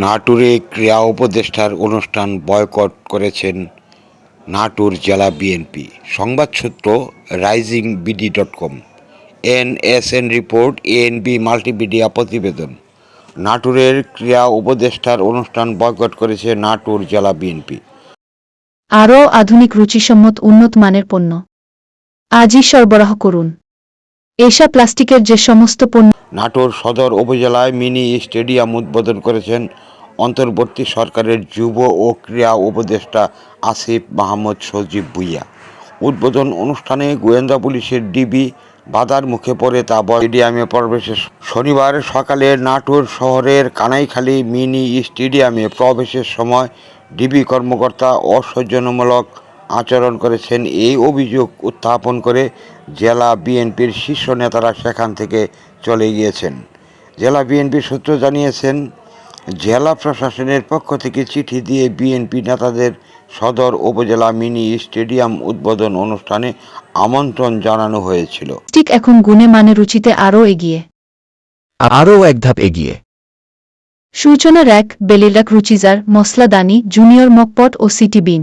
নাটোরে ক্রীড়া উপদেষ্টার অনুষ্ঠান বয়কট করেছেন নাটোর জেলা BNP. সংবাদসূত্র rising BD dot com. NSN report, ANB multimedia প্রতিবেদন। নাটোরের ক্রীড়া উপদেষ্টার অনুষ্ঠান বয়কট করেছে নাটোর জেলা বিএনপি। আরও আধুনিক রুচিসম্মত উন্নত মানের পণ্য। আজই সরবরাহ করুন। এশা প্লাস্টিকের যে সমস্ত পণ্য নাটোর সদর উপজেলায় মিনি স্টেডিয়াম উদ্বোধন করেছেন অন্তর্বর্তী সরকারের যুব ও ক্রীড়া উপদেষ্টা আসিফ মাহমুদ সজীব ভুইয়া। উদ্বোধন অনুষ্ঠানে গোয়েন্দা পুলিশের ডিবি বাধার মুখে পড়ে তা স্টেডিয়ামে প্রবেশে শনিবার সকালে নাটোর শহরের কানাইখালী মিনি স্টেডিয়ামে প্রবেশের সময় ডিবি কর্মকর্তা অসৌজন্যমূলক আচরণ করেছেন এই অভিযোগ উত্থাপন করে জেলা বিএনপির শীর্ষ নেতারা সেখান থেকে চলে গিয়েছেন। জেলা বিএনপির সূত্র জানিয়েছেন জেলা প্রশাসনের পক্ষ থেকে চিঠি দিয়ে বিএনপি নেতাদের সদর উপজেলা মিনি স্টেডিয়াম উদ্বোধন অনুষ্ঠানে আমন্ত্রণ জানানো হয়েছিল। ঠিক এখন গুণে মানে রুচিতে আরও এগিয়ে। আরও এক ধাপ এগিয়ে। সূচনা র্যাক বেলিরাক রুচিজার মশলাদানি জুনিয়র মকপট ও সিটি বিন।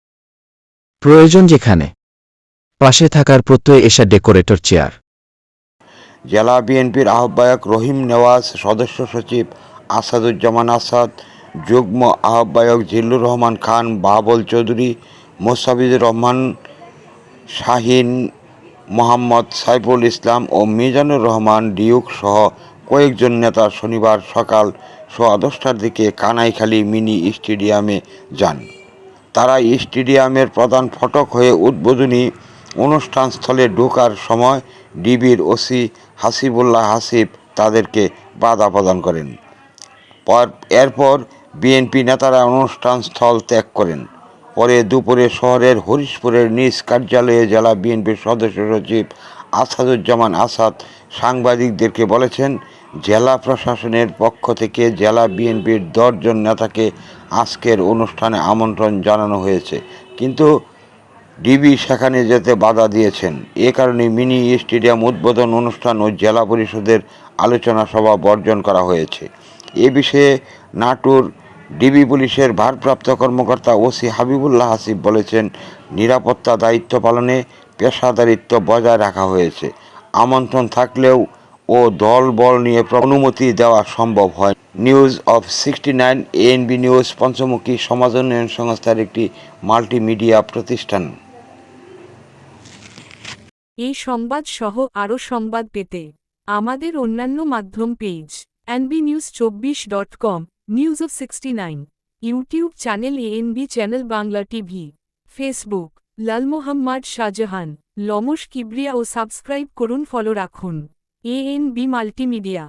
প্রয়োজন যেখানে। পাশে থাকার প্রত্যয় এসা ডেকোরেটর চেয়ার। জেলা বিএনপির আহ্বায়ক রহিম নেওয়াজ, সদস্য সচিব আসাদুজ্জামান আসাদ, যুগ্ম আহ্বায়ক জিল্লুর রহমান খান, বাবল চৌধুরী মোস্তাফিজুর রহমান শাহিন, মোহাম্মদ সাইফুল ইসলাম ও মিজানুর রহমান ডিউক সহ কয়েকজন নেতা শনিবার সকাল সোয়া দশটার দিকে কানাইখালী মিনি স্টেডিয়ামে যান। তারা স্টেডিয়ামের প্রধান ফটক হয়ে উদ্বোধনী অনুষ্ঠানস্থলে ঢোকার সময় ডিবির ওসি হাসিবুল্লাহ হাসিব তাদেরকে বাধা প্রদান করেন। পর এরপর বিএনপি নেতারা অনুষ্ঠানস্থল ত্যাগ করেন। পরে দুপুরে শহরের হরিশপুরের নিজ কার্যালয়ে জেলা বিএনপির সদস্য সচিব আসাদুজ্জামান আসাদ সাংবাদিকদেরকে বলেছেন জেলা প্রশাসনের পক্ষ থেকে জেলা বিএনপির দশজন নেতাকে আজকের অনুষ্ঠানে আমন্ত্রণ জানানো হয়েছে। কিন্তু ডিবি সেখানে যেতে বাধা দিয়েছেন। এ কারণে মিনি স্টেডিয়াম উদ্বোধন অনুষ্ঠান ও জেলা পরিষদের আলোচনা সভা বর্জন করা হয়েছে। এ বিষয়ে নাটোর ডিবি পুলিশের ভারপ্রাপ্ত কর্মকর্তা ওসি হাবিবুল্লাহ হাসিব বলেছেন, নিরাপত্তা দায়িত্ব পালনে পেশাদারিত্ব বজায় রাখা হয়েছে। আমন্ত্রণ থাকলেও ও দল বল নিয়ে অনুমতি দেওয়া সম্ভব হয়। News of sixty nine ANB news, পঞ্চমুখী সমাজ উন্নয়ন সংস্থার একটি মাল্টিমিডিয়া প্রতিষ্ঠান। এই সংবাদ সহ আরও সংবাদ পেতে আমাদের অন্যান্য মাধ্যম পেজ এনবি নিউজ চব্বিশ dot com news of sixty nine YouTube channel ANB channel Bangla TV, Facebook, Lal Mohammad Shahjahan লমস Kibria ও সাবস্ক্রাইব করুন, ফলো রাখুন। ANB multimedia